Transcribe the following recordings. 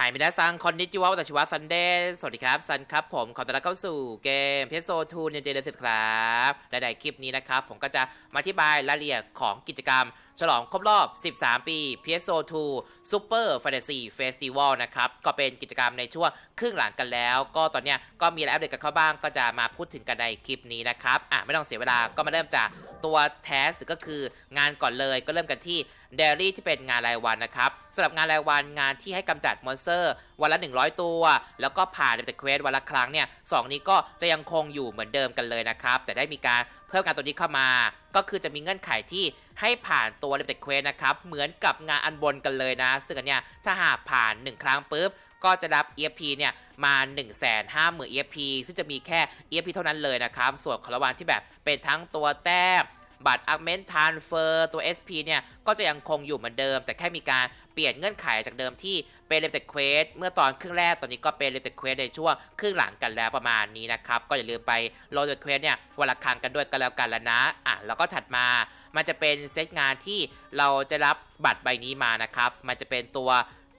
หายไมินาซังคอนนิจิวะวัตชิวะซันเดย์สวัสดีครับซันครับผมขอต้อนรับเข้าสู่เกมเพโซทูนเจเดสิตครับและในคลิปนี้นะครับ ผมก็จะมาอธิบายรายละเอียดของกิจกรรม ฉลองครบรอบ 13 ปี PSO2 Super Fantasy Festival นะครับ ก็เป็นกิจกรรมในช่วงครึ่งหลังกันแล้ว ก็ตอนเนี้ยก็มีอะไรอัปเดตกันเข้าบ้างก็จะมาพูดถึงกันในคลิปนี้นะครับอะไม่ต้องเสียเวลาก็มาเริ่มจาก ตัวแทสก็คืองานก่อนเลยก็เริ่มกันที่เดลี่ที่เป็นงานรายวันนะครับสำหรับงานรายวันงานที่ให้กำจัดมอนสเตอร์วันละ 100 ตัว แล้วก็ผ่านเดอะเควสวันละครั้งเนี่ยสองนี้ก็จะยังคงอยู่เหมือนเดิมกันเลยนะครับแต่ได้มีการเพิ่มงานตัวนี้เข้ามา ก็คือจะมีเงื่อนไขที่ให้ผ่านตัวเดอะเควสนะครับเหมือนกับงานอันบนกันเลยนะ ซึ่งอันเนี้ยถ้าหากผ่าน 1 ครั้งปุ๊บก็จะรับ EFP เนี่ย มา 1 5 0 0 0 0 EFP ซึ่งจะมีแค่ EFP เท่านั้นเลยนะครับ ส่วนของราวัลที่แบบเป็นทั้งตัวแต้มบัตร Augment Transfer ตัว SP เนี่ย ก็จะยังคงอยู่เหมือนเดิม แต่แค่มีการเปลี่ยนเงื่อนไขจากเดิมที่เป็น Limited Quest เมื่อตอนครึ่งแรกตอนนี้ก็เป็น Limited Quest ในช่วงครึ่งหลังกันแล้วประมาณนี้นะครับ ก็อย่าลืมไปโหลด Limited Quest เนี่ยวันละครั้งกันด้วยกันแล้วกันแล้วนะอะแล้วก็ถัดมามันจะเป็นเซตงานที่เราจะรับบัตรใบนี้มานะครับ มันจะเป็นตัว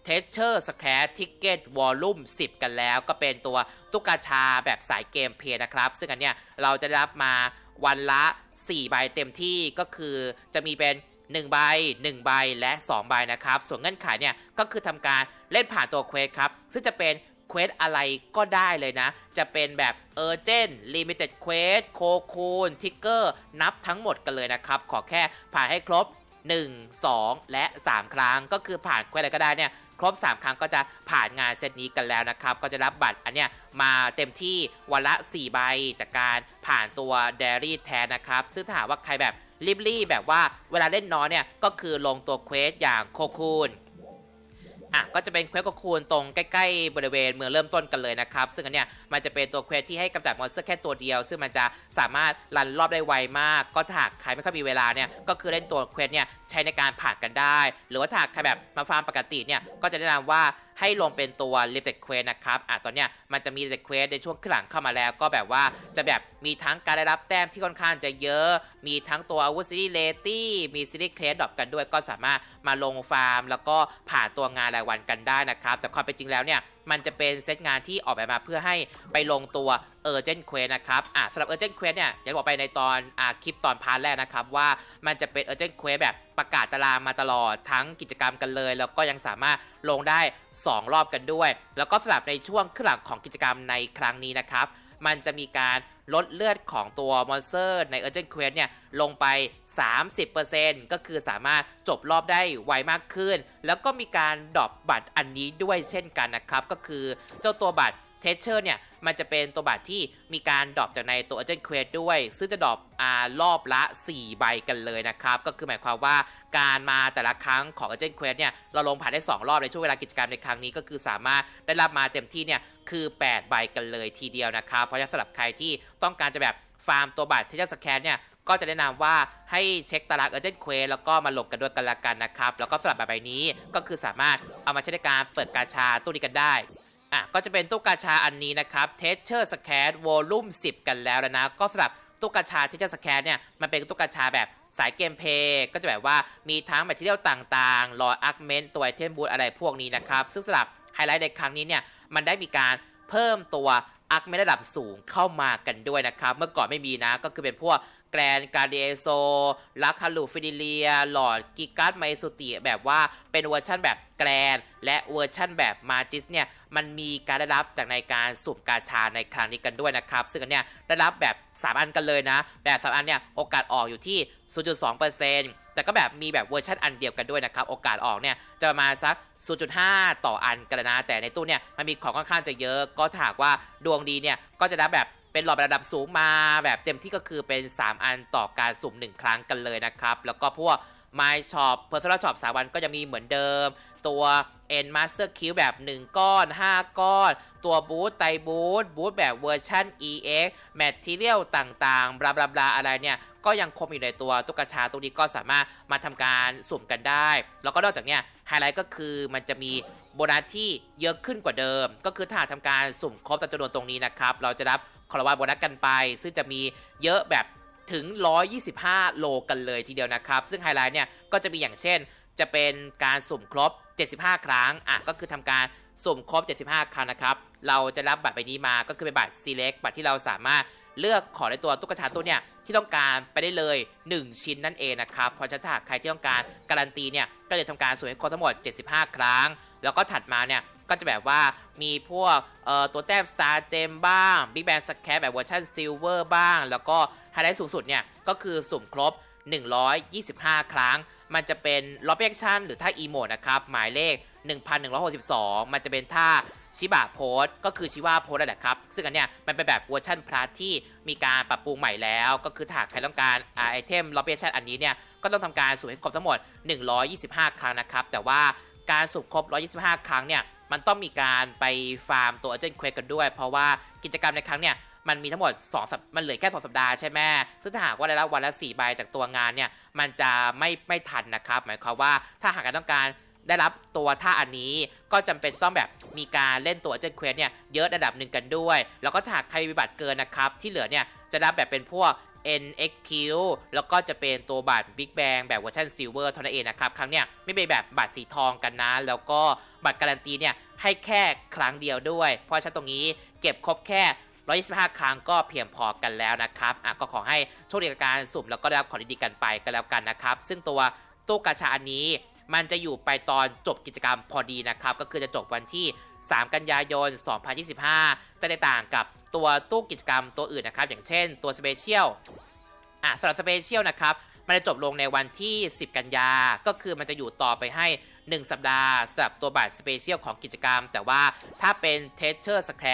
t e s t u r e Scratch Ticket Volume 10 กันแล้ว ก็เป็นตัวตุ๊กชาแบบสายเกมเพลย์นะครับ ซึ่งอันเนี้ยเราจะรับมาวันละ 4 ใบเต็มที่ก็คือจะมีเป็น 1 ใบ 1 ใบและ 2 ใบนะครับ ส่วนเงื่อนไขเนี่ยก็คือทำการเล่นผ่านตัวเควสครับ ซึ่งจะเป็นเควสอะไรก็ได้เลยนะ จะเป็นแบบ Urgent Limited Quest โคคูนทิกเกอร์นับทั้งหมดกันเลยนะครับ ขอแค่ผ่านให้ครบ 1 2 และ 3 ครั้ง ก็คือผ่านเควสอะไรก็ได้เนี่ย ครบ 3 ครั้งก็จะผ่านงานเซตนี้กันแล้วนะครับ ก็จะรับบัตรอันเนี้ยมาเต็มที่วันละ 4 ใบจากการผ่านตัวเดรี่แทนนะครับ ซึ่งถ้าหากว่าใครแบบรีบๆแบบว่าเวลาเล่นน้อยเนี่ยก็คือลงตัวเควสอย่างโคคูน อะก็จะเป็นเควสก็คูนตรงใกล้ๆบริเวณเมืองเริ่มต้นกันเลยนะครับ ซึ่งอันเนี้ยมันจะเป็นตัวเควสที่ให้กำจัดมอนสเตอร์แค่ตัวเดียว ซึ่งมันจะสามารถรันรอบได้ไวมาก ก็ถ้าหากใครไม่ค่อยมีเวลาเนี่ยก็คือเล่นตัวเควสเนี่ยใช้ในการผ่านกันได้ หรือว่าถ้าหากใครแบบมาฟาร์มปกติเนี่ยก็จะแนะนำว่า ให้ลงเป็นตัว Limited Quest นะครับอะตอนเนี้ยมันจะมี Limited Quest ในช่วงข้นหลังเข้ามาแล้ว ก็แบบว่าจะแบบมีทั้งการได้รับแต้มที่ค่อนข้างจะเยอะ มีทั้งตัวอาวุธซีรีส์เลตี้มีซีรีส์เคสดรอปกันด้วย ก็สามารถมาลงฟาร์ม แล้วก็ผ่านตัวงานรายวันกันได้นะครับแต่ความเป็นจริงแล้วเนี่ย มันจะเป็นเซตงานที่ออกแบบมาเพื่อให้ไปลงตัว Urgent Quest นะครับอะสำหรับ Urgent Quest เนี่ยอย่างบอกไปในตอนอ่าคลิปตอนพาร์ทแรกนะครับ ว่ามันจะเป็น Urgent Quest แบบประกาศตารางมาตลอดทั้งกิจกรรมกันเลย แล้วก็ยังสามารถลงได้ 2 รอบกันด้วย แล้วก็สำหรับในช่วงขึ้นหลังของกิจกรรมในครั้งนี้นะครับ มันจะมีการ ลดเลือดของตัวมอนสเตอร์ใน Urgent Quest เนี่ย ลงไป 30%ก็คือสามารถจบรอบได้ไวมากขึ้น แล้วก็มีการดรอปบัตรอันนี้ด้วยเช่นกันนะครับ ก็คือเจ้าตัวบัตร เทเชอร์เนี่ย มันจะเป็นตัวบัตรที่มีการดรอปจากในตัว Urgent Quest ด้วย ซึ่งจะดรอปอ่ารอบละ 4 ใบกันเลยนะครับ ก็คือหมายความว่าการมาแต่ละครั้งของ Urgent Quest เนี่ย เราลงผ่านได้ 2 รอบในช่วงเวลากิจกรรมในครั้งนี้ก็คือสามารถได้รับมาเต็มที่เนี่ย คือ 8 ใบกันเลยทีเดียวนะครับ เพราะฉะนั้นสำหรับใครที่ต้องการจะแบบฟาร์มตัวบัตรเทเชอร์สแคนเนี่ยก็จะแนะนำว่าให้เช็คตาราง Urgent Quest แล้วก็มาหลงกันด้วยกันละกันนะครับ แล้วก็สำหรับแบบใบนี้ก็คือสามารถเอามาใช้ในการเปิดกาชาตู้นี้กันได้ อะก็จะเป็นตู้กาชาอันนี้นะครับ Texture Scan Volume 10 กันแล้วนะ ก็สำหรับตู้กาชา Texture Scan เนี่ยมันเป็นตู้กาชาแบบสายเกมเพย์ก็จะแบบว่ามีทั้งแมทเทียลต่างๆรอยอาร์คเมนต์ตัวไอเทมบูทอะไรพวกนี้นะครับ ซึ่งสำหรับไฮไลท์ในครั้งนี้เนี่ยมันได้มีการเพิ่มตัวอาร์คเมนต์ระดับสูงเข้ามากันด้วยนะครับ เมื่อก่อนไม่มีนะก็คือเป็นพวก แกรนการเดโซลักคาลูฟิดิเลีย หลอดกิกัสไมสุติแบบว่าเป็นเวอร์ชั่นแบบแกรนและเวอร์ชั่นแบบมาจิสเนี่ยมันมีการได้รับจากในการสุ่มกาชาในครั้งนี้กันด้วยนะครับ ซึ่งอันเนี้ยได้รับแบบ 3 อันกันเลยนะ แบบ 3 อันเนี่ยโอกาสออกอยู่ที่ 0.2%แต่ก็แบบมีแบบเวอร์ชันอันเดียวกันด้วยนะครับ โอกาสออกเนี่ยจะประมาณสัก 0.5 ต่ออันกันนะ แต่ในตู้เนี่ยมันมีของค่อนข้างจะเยอะ ก็ถ้าหากว่าดวงดีเนี่ยก็จะได้แบบ เป็นหลอดระดับสูงมาแบบเต็มที่ก็คือเป็น 3 อันต่อการสุ่ม 1 ครั้งกันเลยนะครับ แล้วก็พวก My Shop Personal Shop สาวันก็จะมีเหมือนเดิม ตัว End Master Q แบบ 1 ก้อน 5 ก้อน ตัวบูทไตบูทบูทแบบเวอร์ชัน EX Material ต่างๆบลาบลาบลาอะไรเนี่ย ก็ยังคงอยู่ในตัวตุ๊กตาตัวนี้ก็สามารถมาทำการสุ่มกันได้ แล้วก็นอกจากเนี้ย ไฮไลท์ก็คือมันจะมีโบนัสที่เยอะขึ้นกว่าเดิม ก็คือถ้าหากทำการสุ่มครบตามจำนวนตรงนี้นะครับ เราจะรับคอร์วาโบนัสกันไป ซึ่งจะมีเยอะแบบถึง 125 โลกันเลยทีเดียวนะครับ ซึ่งไฮไลท์เนี่ยก็จะมีอย่างเช่น จะเป็นการสุ่มครบ 75 ครั้งอะก็คือทำการสุ่มครบ 75 ครั้งนะครับ เราจะรับบัตรใบนี้มาก็คือเป็นบัตร select บัตรที่เราสามารถ เลือกขอในตัวตุ๊กตาตัวเนี่ยที่ต้องการไปได้เลย 1 ชิ้นนั่นเองนะครับเพราะฉะนั้นถ้าใครที่ต้องการการันตีเนี่ยก็จะทำการสุ่มให้ครบทั้งหมด 75 ครั้ง แล้วก็ถัดมาเนี่ยก็จะแบบว่ามีพวกตัวแต้ม Star Gem บ้าง Big Bang s c a r แบบเวอร์ชัน Silver บ้าง แล้วก็ไฮไลท์สูงสุดเนี่ยก็คือสุ่มครบ 125 ครั้ง มันจะเป็นล็อบแอคชั่นหรือท่าอีโมดนะครับ หมายเลข 1162 มันจะเป็นท่า ชิบะโพสก็คือชิวาโพสแหละครับ ซึ่งอันเนี้ยมันเป็นแบบเวอร์ชันพลัสที่มีการปรับปรุงใหม่แล้ว ก็คือถ้าใครต้องการไอเทมล็อบแอคชั่นอันนี้เนี่ยก็ต้องทำการสุ่มให้ครบทั้งหมด 125 ครั้งนะครับ แต่ว่าการสุ่มครบ 125 ครั้งเนี่ยมันต้องมีการไปฟาร์มตัวเจนเควกันด้วย เพราะว่ากิจกรรมในครั้งเนี่ยมันมีทั้งหมด2สัปมันเหลือแค่ 2 สัปดาห์ใช่ไหมซึ่งถ้าหากว่าได้รับวันละ4ใบจากตัวงานเนี่ย มันจะไม่ไม่ทันนะครับ หมายความว่าถ้าหากการต้องการ ได้รับตัวท่าอันนี้ก็จำเป็นต้องแบบมีการเล่นตัวเจนเควสเนี่ยเยอะระดับหนึ่งกันด้วย แล้วก็ถ้าหากใครมีบัตรเกินนะครับ ที่เหลือเนี่ยจะรับแบบเป็นพวก NXQ แล้วก็จะเป็นตัวบัตร Big Bang แบบเวอร์ชัน Silver เท่านั้นเองนะครับ ครั้งเนี้ยไม่เป็นแบบบัตรสีทองกันนะ แล้วก็บัตรการันตีเนี่ยให้แค่ครั้งเดียวด้วย เพราะฉะนั้นตรงนี้เก็บครบแค่ 125 ครั้งก็เพียงพอกันแล้วนะครับอะก็ขอให้โชคดีกับการสุ่มแล้วก็ได้รับของดีๆกันไปกันแล้วกันนะครับ ซึ่งตัวตู้กาชาอันนี้ มันจะอยู่ไปตอนจบกิจกรรมพอดีนะครับ ก็คือจะจบวันที่ 3 กันยายน 2025 จะได้ต่างกับตัวตู้กิจกรรมตัวอื่นนะครับ อย่างเช่นตัวสเปเชียลอะสำหรับสเปเชียลนะครับ มันจะจบลงในวันที่ 10 กันยา ก็คือมันจะอยู่ต่อไปให้ 1 สัปดาห์สำหรับตัวบัตรสเปเชียลของกิจกรรม แต่ว่าถ้าเป็นเทสเชอร์สแคร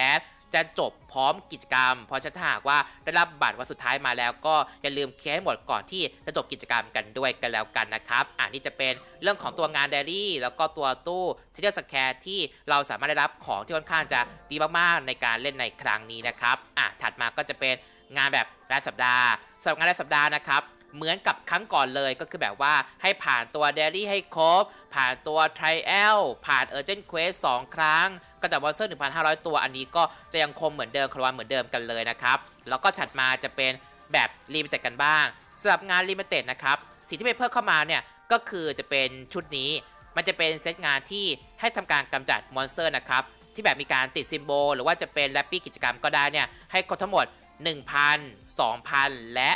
จะจบพร้อมกิจกรรม เพราะฉะนั้นถ้าหากว่าได้รับบัตรวันสุดท้ายมาแล้วก็อย่าลืมเคลียร์ให้หมดก่อนที่จะจบกิจกรรมกันด้วยกันแล้วกันนะครับอ่านี่จะเป็นเรื่องของตัวงานเดลี่ แล้วก็ตัวตู้เทเดอร์สแคร์ที่เราสามารถได้รับของที่ค่อนข้างจะดีมากๆในการเล่นในครั้งนี้นะครับอะถัดมาก็จะเป็นงานแบบรายสัปดาห์สำหรับงานรายสัปดาห์นะครับ เหมือนกับครั้งก่อนเลยก็คือแบบว่าให้ผ่านตัวเดลี่ให้ครบ ผ่านตัว Trial ผ่าน Urgent Quest 2 ครั้ง ก็จากวอเซอร์1,500 ตัวอันนี้ก็จะยังคงเหมือนเดิมคารวันเหมือนเดิมกันเลยนะครับ แล้วก็ถัดมาจะเป็นแบบลิมิเต็ดกันบ้างสำหรับงานลิมิเต็ดนะครับสิ่งที่ไปเพิ่มเข้ามาเนี่ยก็คือจะเป็นชุดนี้ มันจะเป็นเซตงานที่ให้ทำการกำจัดมอนสเตอร์นะครับที่แบบมีการติดซิมโบลหรือว่าจะเป็นแรปปี้กิจกรรมก็ได้เนี่ยให้ครบทั้งหมด 1,000 2,000 และ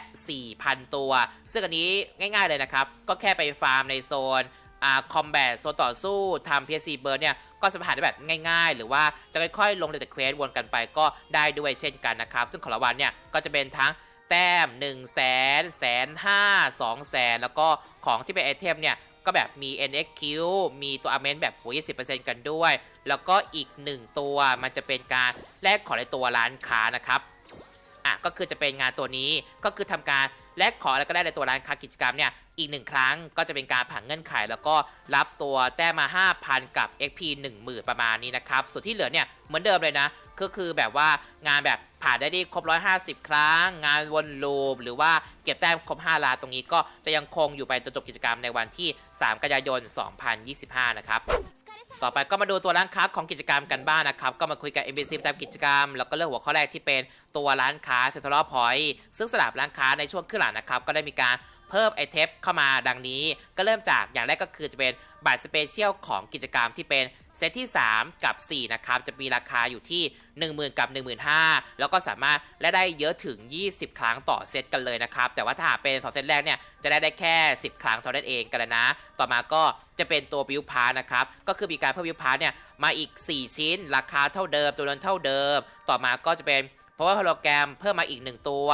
4,000 ตัว ซึ่งอันนี้ง่ายๆเลยนะครับ ก็แค่ไปฟาร์มในโซนอ่าคอมแบทโซนต่อสู้ทำ PSC เบิร์เนี่ย ก็สามารได้แบบง่ายๆ หรือว่าจะค่อยๆ ลงในแต่เควสวนกันไปก็ได้ด้วยเช่นกันนะครับ ซึ่งของรางวัลเนี่ย ก็จะเป็นทั้งแต้ม1 0 0 0 0แสนแสนห้าสองแสนแล้วก็ของที่เป็นไอเทมเนี่ยก็แบบมี NXQ มีตัวอเมนแบบหัว20%กันด้วย แล้วก็อีก 1 ตัวมันจะเป็นการแลกของในตัวร้านค้านะครับ อะก็คือจะเป็นงานตัวนี้ก็คือทำการแลกขอแล้วก็ได้ในตัวร้านค้ากิจกรรมเนี่ยอีกหนึ่งครั้งก็จะเป็นการผังเงื่อนไข แล้วก็รับตัวแต้มมา 5,000 กับ XP 10,000 ประมาณนี้นะครับ ส่วนที่เหลือเนี่ยเหมือนเดิมเลยนะ ก็คือแบบว่างานแบบผ่านได้ดีครบ 150 ครั้ง งานวนลูปหรือว่าเก็บแต้มครบ 5ล้าตรงนี้ก็จะยังคงอยู่ไปจนจบกิจกรรมในวันที่ 3 กันยายน 2025 นะครับ ต่อไปก็มาดูตัวร้านค้าของกิจกรรมกันบ้างนะครับ ก็มาคุยกับ MBC ประจำกิจกรรม แล้วก็เลือกหัวข้อแรกที่เป็นตัวร้านค้าเซ็นทรัลพอยต์ซึ่งสลับร้านค้าในช่วงขึ้นหลังนะครับ ก็ได้มีการ เพิ่มไอเทมเข้ามาดังนี้ ก็เริ่มจากอย่างแรกก็คือจะเป็นบัตรสเปเชียลของกิจกรรมที่เป็นเซตที่ 3 กับ 4 นะครับ จะมีราคาอยู่ที่ 10,000 กับ 15,000 แล้วก็สามารถและได้เยอะถึง 20 ครั้งต่อเซตกันเลยนะครับ แต่ว่าถ้าหากเป็น 2 เซตแรกเนี่ย จะได้ได้แค่ 10 ครั้งเท่านั้นเองกันนะ ต่อมาก็จะเป็นตัวบิวพาร์นะครับ ก็คือมีการเพิ่มบิวพาร์เนี่ย มาอีก 4 ชิ้น ราคาเท่าเดิมจำนวนเท่าเดิม ต่อมาก็จะเป็นเพราะว่าโฮโลแกรมเพิ่มมาอีก 1 ตัว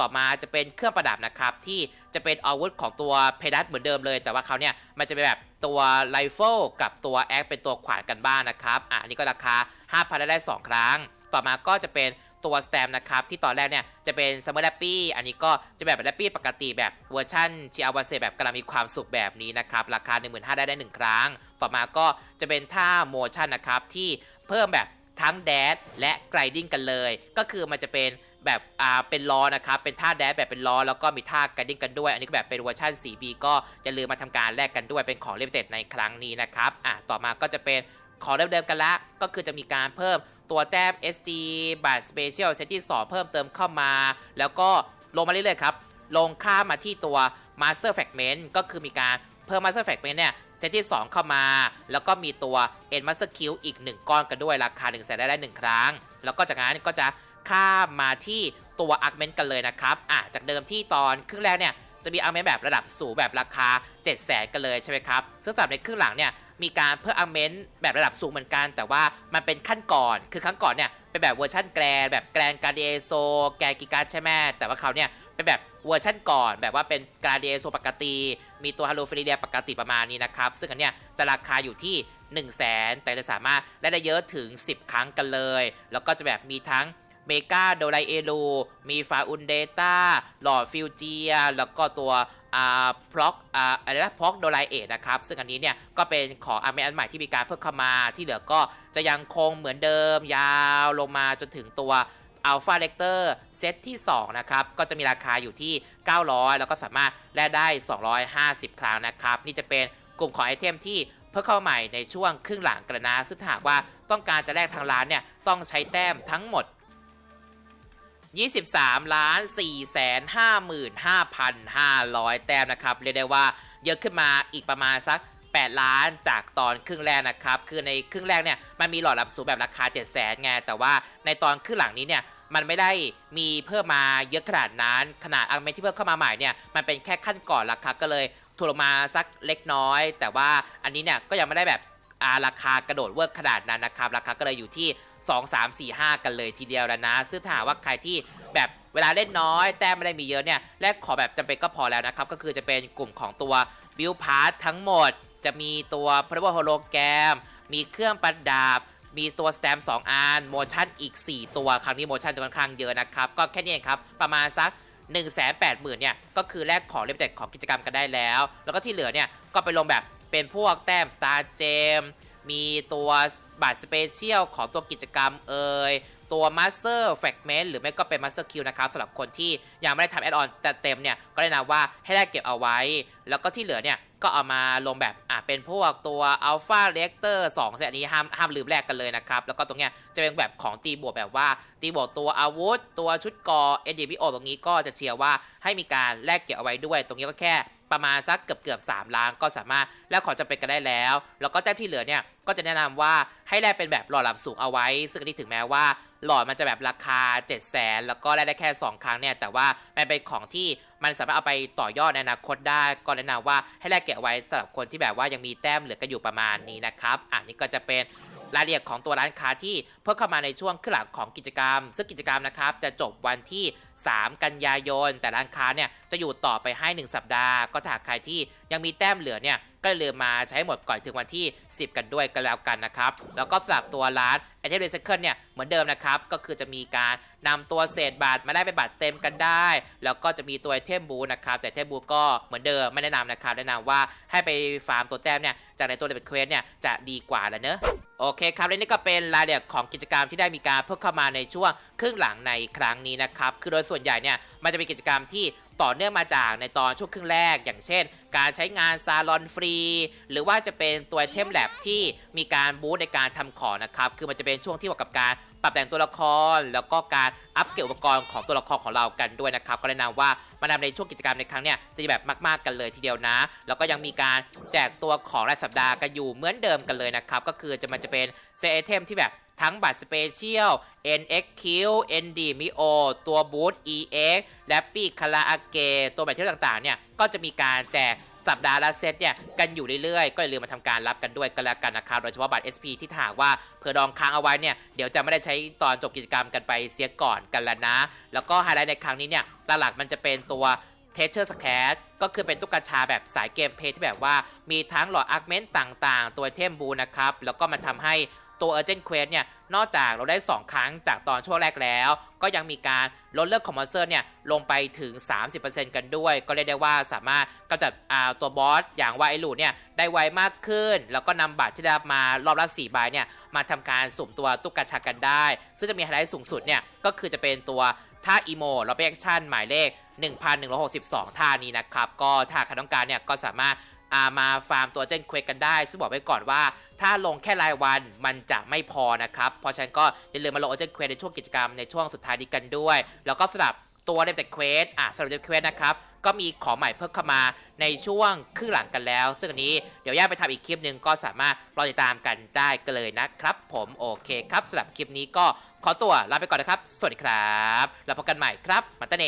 ต่อมาจะเป็นเครื่องประดับนะครับที่ จะเป็นอาวุธของตัวเพดัสเหมือนเดิมเลย แต่ว่าเขาเนี่ยมันจะเป็นแบบตัวไรเฟิลกับตัวแอคเป็นตัวขวานกันบ้านนะครับอะอันนี่ก็ราคา 5,000ได้ 2 ครั้ง ต่อมาก็จะเป็นตัวสแตมนะครับ ที่ตอนแรกเนี่ยจะเป็นซัมเมอร์แรปปี้อันนี้ก็จะแบบแรปปี้ปกติแบบเวอร์ชันชีอาวาเซแบบกำลังมีความสุขแบบนี้นะครับ ราคา 15,000ได้ได้ 1 ครั้ง ต่อมาก็จะเป็นท่าโมชั่นนะครับ ที่เพิ่มแบบทั้งแดดและไกรดิ้งกันเลย ก็คือมันจะเป็น แบบอ่าเป็นล้อนะครับเป็นท่าแดดแบบเป็นล้อแล้วก็มีท่ากระดิ้งกันด้วย อันนี้ก็แบบเป็นเวอร์ชัน 4B ก็อย่าลืมมาทำการแลกกันด้วยเป็นของเลิมิเต็ดในครั้งนี้นะครับอะต่อมาก็จะเป็นของเดิมๆกันละก็คือจะมีการเพิ่มตัวแต้ม SD บัตร Special Set ที่ 2 เพิ่มเติมเข้ามา แล้วก็ลงมาเรื่อยๆครับ ลงข้ามมาที่ตัว Master Fragment ก็คือมีการเพิ่ม Master Effect เนี่ย เซตที่ 2 เข้ามา แล้วก็มีตัว End Master Q อีก 1 ก้อนกันด้วยราคา1นึ่งแสนได้ได้1ครั้ง แล้วก็จากนั้นก็จะ ข้ามมาที่ตัวอาร์เมนกันเลยนะครับอะจากเดิมที่ตอนครึ่งแรกเนี่ยจะมีอาร์เมนแบบระดับสูงแบบราคา 7 0 0แสนกันเลยใช่ไหมครับซึ่งสำหรับในครึ่งหลังเนี่ยมีการเพิ่มอาร์เมนแบบระดับสูงเหมือนกัน แต่ว่ามันเป็นขั้นก่อนคือครั้งก่อนเนี่ยเป็นแบบเวอร์ชันแกรนแบบแกรนการเดโซแกรนกิการใช่ไหมแต่ว่าเขาเนี่ยเป็นแบบเวอร์ชันก่อนแบบว่าเป็นการเดโซปกติ มีตัวฮัลโลฟรีเดียปกติประมาณนี้นะครับ ซึ่งอันเนี้ยจะราคาอยู่ที่ 1 0 0 0 0แสนแต่จะสามารถได้ได้เยอะถึง 10 ครั้งกันเลย แล้วก็จะแบบมีทั้ง เมกาโดไลเอลูมีฟาอุนเดต้าหลอดฟิวเจีย แล้วก็ตัวอ่าพล็อกอ่าอะไรนะพล็อกโดไลเอทนะครับ ซึ่งอันนี้เนี่ย ก็เป็นของอาร์เมนอันใหม่ที่มีการเพิ่มเข้ามาที่เหลือก็จะยังคงเหมือนเดิมยาวลงมาจนถึงตัว Alpha l e c t o r เซตที่ 2 นะครับ ก็จะมีราคาอยู่ที่ 900 แล้วก็สามารถแลกได้ 250 ครั้งนะครับ นี่จะเป็นกลุ่มของไอเทมที่เพิ่มเข้าใหม่ในช่วงครึ่งหลังกระนะซึ่งหากว่าต้องการจะแลกทางร้านเนี่ย ต้องใช้แต้มทั้งหมด 23ล้าน4แสน55,500 แต้มนะครับ เรียกได้ว่าเยอะขึ้นมาอีกประมาณสัก 8 ล้านจากตอนครึ่งแรกนะครับ คือในครึ่งแรกเนี่ยมันมีหลอดรับสูงแบบราคา7 0 0 0 0 0ไงแต่ว่าในตอนครึ่งหลังนี้เนี่ยมันไม่ได้มีเพิ่มมาเยอะขนาดนั้น ขนาดอังเมนที่เพิ่มเข้ามาใหม่เนี่ยมันเป็นแค่ขั้นก่อนราคาก็เลยถูกลงมาสักเล็กน้อย แต่ว่าอันนี้เนี่ยก็ยังไม่ได้แบบอาราคากระโดดเวิร์กขนาดนั้นนะครับ ราคาก็เลยอยู่ที่ 2 3 4 5 กันเลยทีเดียวแล้วนะ ซึ่งถ้าหากว่าใครที่แบบเวลาเล่นน้อย แต้มไม่ได้มีเยอะเนี่ยแลกขอแบบจำเป็นก็พอแล้วนะครับ ก็คือจะเป็นกลุ่มของตัวบิลพาร์ททั้งหมด จะมีตัวพ o ว e r Hologram มีเครื่องประดับมีตัวสแตมป์2อันโมชั่นอีก 4 ตัวครั้งนี้โมชั่นจะค่อนข้างเยอะนะครับ ก็แค่นี้เองครับ ประมาณสัก 1 8 0 0 0 0เนี่ย ก็คือแลกของเล่มแต่ของกิจกรรมกันได้แล้ว แล้วก็ที่เหลือเนี่ย ก็ไปลงแบบเป็นพวกแต้ม Star Gem มี มีตัวบัตรสเปเชียลของตัวกิจกรรมเอ่ยตัว Master Fragment หรือไม่ก็เป็น Master Q นะครับสำหรับคนที่ยังไม่ได้ทำแอดออนแต่เต็มเนี่ย ก็แนะนำว่าให้ได้เก็บเอาไว้ แล้วก็ที่เหลือเนี่ย ก็เอามาลงแบบอะเป็นพวกตัว Alpha Reactor 2เซตนี้ห้ามห้ามลืมแลกกันเลยนะครับ แล้วก็ตรงเนี้ยจะเป็นแบบของตีบวกแบบว่า ตีบวกตัวอาวุธ ตัวชุดกอ NDBO ตรงนี้ก็จะเชียร์ว่าให้มีการแลกเก็บเอาไว้ด้วย ตรงนี้ก็แค่ ประมาณสักเกือบเกือบ3ล้านก็สามารถแลกของจำเป็นกันได้แล้ว แล้วก็แต้มที่เหลือเนี่ยก็จะแนะนำว่าให้แลกเป็นแบบหลอดหลับสูงเอาไว้ ซึ่งอันนี้ถึงแม้ว่าหลอดมันจะแบบราคา 7 0 0 0 0 0แล้วก็แลกได้แค่ 2 ครั้งเนี่ย แต่ว่ามันเป็นของที่มันสามารถเอาไปต่อยอดในอนาคตได้ ก็แนะนำว่าให้แลกเก็บไว้สำหรับคนที่แบบว่ายังมีแต้มเหลือกันอยู่ประมาณนี้นะครับอะนี่ก็จะเป็นรายละเอียดของตัวร้านค้าที่เพิ่มเข้ามาในช่วงครึ่งหลังของกิจกรรม ซึ่งกิจกรรมนะครับจะจบวันที่ 3 กันยายน แต่ร้านค้าเนี่ยจะอยู่ต่อไปให้ 1 สัปดาห์ ก็ถ้าใครที่ยังมีแต้มเหลือเนี่ยก็อย่าลืมมาใช้หมดก่อนถึงวันที่ 10 กันด้วยกันแล้วกันนะครับ แล้วก็สำหรับตัวร้าน i t e m Recycle เนี่ยเหมือนเดิมนะครับ ก็คือจะมีการนำตัวเศษบาทมาได้เป็นบัตรเต็มกันได้ แล้วก็จะมีตัวไอเทมบูนะครับ แต่ไอเทมบูก็เหมือนเดิมไม่แนะนำนะครับ แนะนำว่าให้ไปฟาร์มตัวแต้มเนี่ยจากในตัวเดบิตเควสเนี่ยจะดีกว่าแล้วเนอะโอเคครับและนี่ก็เป็นรายละเอียดของกิจกรรมที่ได้มีการเพิ่มเข้ามาในช่วง ครึ่งหลังในครั้งนี้นะครับ คือโดยส่วนใหญ่เนี่ยมันจะเป็นกิจกรรมที่ต่อเนื่องมาจากในตอนช่วงครึ่งแรก อย่างเช่น การใช้งานซาลอนฟรี หรือว่าจะเป็นตัวเทมแลบที่มีการบูตในการทำของนะครับ คือมันจะเป็นช่วงที่เหมาะกับการปรับแต่งตัวละคร แล้วก็การอัปเกรดอุปกรณ์ของตัวละครของเรากันด้วยนะครับ ก็แนะนำว่ามาทำในช่วงกิจกรรมในครั้งเนี้ยจะแบบมากๆกันเลยทีเดียวนะ แล้วก็ยังมีการแจกตัวของรายสัปดาห์กันอยู่เหมือนเดิมกันเลยนะครับ ก็คือจะมันจะเป็นเซตเทมที่แบบ ทั้งบัตรสเปเชียล NXQ ND Mio ตัวบูท EX และปีคาราอาเกตัวแบบเที่ยวต่างๆเนี่ย ก็จะมีการแจกสัปดาห์ละเซตเนี่ย กันอยู่เรื่อยๆ ก็อย่าลืมมาทำการรับกันด้วยกันแล้วกันนะครับ โดยเฉพาะบัตร SP ที่ถากว่าเผื่อดองค้างเอาไว้เนี่ย เดี๋ยวจะไม่ได้ใช้ตอนจบกิจกรรมกันไปเสียก่อนกันแล้วนะ แล้วก็ไฮไลท์ในครั้งนี้เนี่ยหลักๆมันจะเป็นตัวเทเชอร์สแคทก็คือเป็นตุ๊กชาแบบสายเกมเพย์ที่แบบว่ามีทั้งหลอดอาร์เมนต์ต่างๆ ตัวเทมบูนะครับแล้วก็มาทำให้ ตัว Urgent Quest เนี่ย นอกจากเราได้ 2 ครั้งจากตอนช่วงแรกแล้ว ก็ยังมีการลดเลือกคอมมอนเซอร์เนี่ย ลงไปถึง 30%กันด้วย ก็เรียกได้ว่าสามารถกำจัดอ่าตัวบอส อย่างว่าไอหลูเนี่ย ได้ไวมากขึ้น แล้วก็นำบัตรที่ได้มารอบละ4ใบเนี่ย มาทำการสุ่มตัวตุ๊กชากันได้ ซึ่งจะมีไฮไลท์สูงสุดเนี่ย ก็คือจะเป็นตัวท่าอีโมแล้วเป็นแอคชั่นหมายเลข 1,162 ท่านี้นะครับ ก็ถ้าใครต้องการเนี่ยก็สามารถามาฟาร์มตัวเจนเควกกันได้ ซึ่งบอกไว้ก่อนว่า ถ้าลงแค่รายวันมันจะไม่พอนะครับ เพราะฉะนั้นก็อย่าลืมมาลงเจนเควกในช่วงกิจกรรมในช่วงสุดท้ายนี้กันด้วย แล้วก็สลับตัวเดบเตเควสอะสำหรับเดบเควสนะครับ ก็มีของใหม่เพิ่มเข้ามาในช่วงครึ่งหลังกันแล้ว ซึ่งอันนี้เดี๋ยวย่าไปทำอีกคลิปหนึ่งก็สามารถรอติดตามกันได้กันเลยนะครับ ผมโอเคครับสำหรับคลิปนี้ก็ขอตัวลาไปก่อนนะครับ สวัสดีครับ แล้วพบกันใหม่ครับ มาตเน